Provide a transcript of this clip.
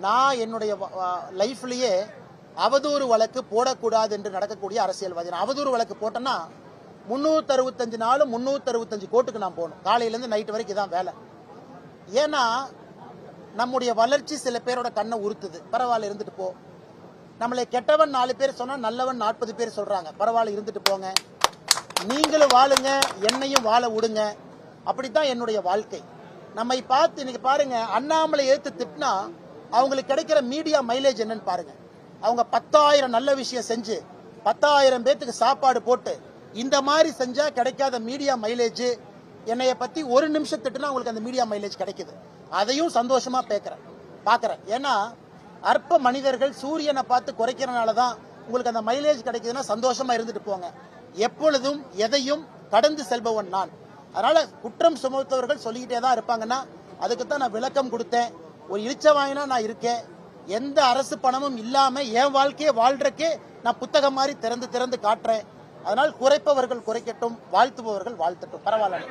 நான் என்னுடைய லைஃப்லயே அவதூறு வழக்கு போடக்கூடாது என்று நடக்கக்கூடிய அரசியல்வாதி. நான் அவதூறு வழக்கு போட்டேன்னா முன்னூத்தி அறுபத்தஞ்சு நாளும் முன்னூத்தி அறுபத்தஞ்சு கோட்டுக்கு நான் போகணும். காலையிலேருந்து நைட் வரைக்கும் இதான் வேலை. ஏன்னா நம்முடைய வளர்ச்சி சில பேரோட கண்ணை உறுத்துது. பரவாயில்ல இருந்துட்டு போ. நம்மளை கெட்டவன் நாலு பேர் சொன்னா நல்லவன் நாற்பது பேர் சொல்றாங்க. பரவாயில்ல இருந்துட்டு போங்க. நீங்களும் வாழுங்க என்னையும் வாழ விடுங்க. அப்படித்தான் என்னுடைய வாழ்க்கை. நம்மை பார்த்து இன்னைக்கு பாருங்க அண்ணாமலை ஏத்து திட்டினா அவங்களுக்கு கிடைக்கிற மீடியா மைலேஜ் என்னன்னு பாருங்க. அவங்க பத்தாயிரம் நல்ல விஷயம் செஞ்சு பத்தாயிரம் பேத்துக்கு சாப்பாடு போட்டு இந்த மாதிரி செஞ்சா கிடைக்காத மீடியா மைலேஜ் என்னைய பத்தி ஒரு நிமிஷம் திட்டுனா உங்களுக்கு அந்த மீடியா மைலேஜ் கிடைக்குது. அதையும் சந்தோஷமா பேக்கிறேன். பாக்குறேன். ஏன்னா அற்ப மனிதர்கள் சூரியனை பார்த்து குறைக்கிறனால தான் உங்களுக்கு அந்த மைலேஜ் கிடைக்குதுன்னா சந்தோஷமா இருந்துட்டு போங்க. எப்பொழுதும் எதையும் கடந்து செல்பவன் நான். அதனால குற்றம் சுமத்தவர்கள் சொல்லிக்கிட்டே தான் இருப்பாங்கன்னா அதுக்கு தான் நான் விளக்கம் கொடுத்தேன். ஒரு இழிச்சவாயினா நான் இருக்கேன். எந்த அரசு பணமும் இல்லாம என் வாழ்க்கையை வாழ்றக்கே நான் புத்தகம் மாதிரி திறந்து திறந்து காட்டுறேன். அதனால் குறைப்பவர்கள் குறைக்கட்டும் வாழ்த்துபவர்கள் வாழ்த்தட்டும். பரவாயில்ல.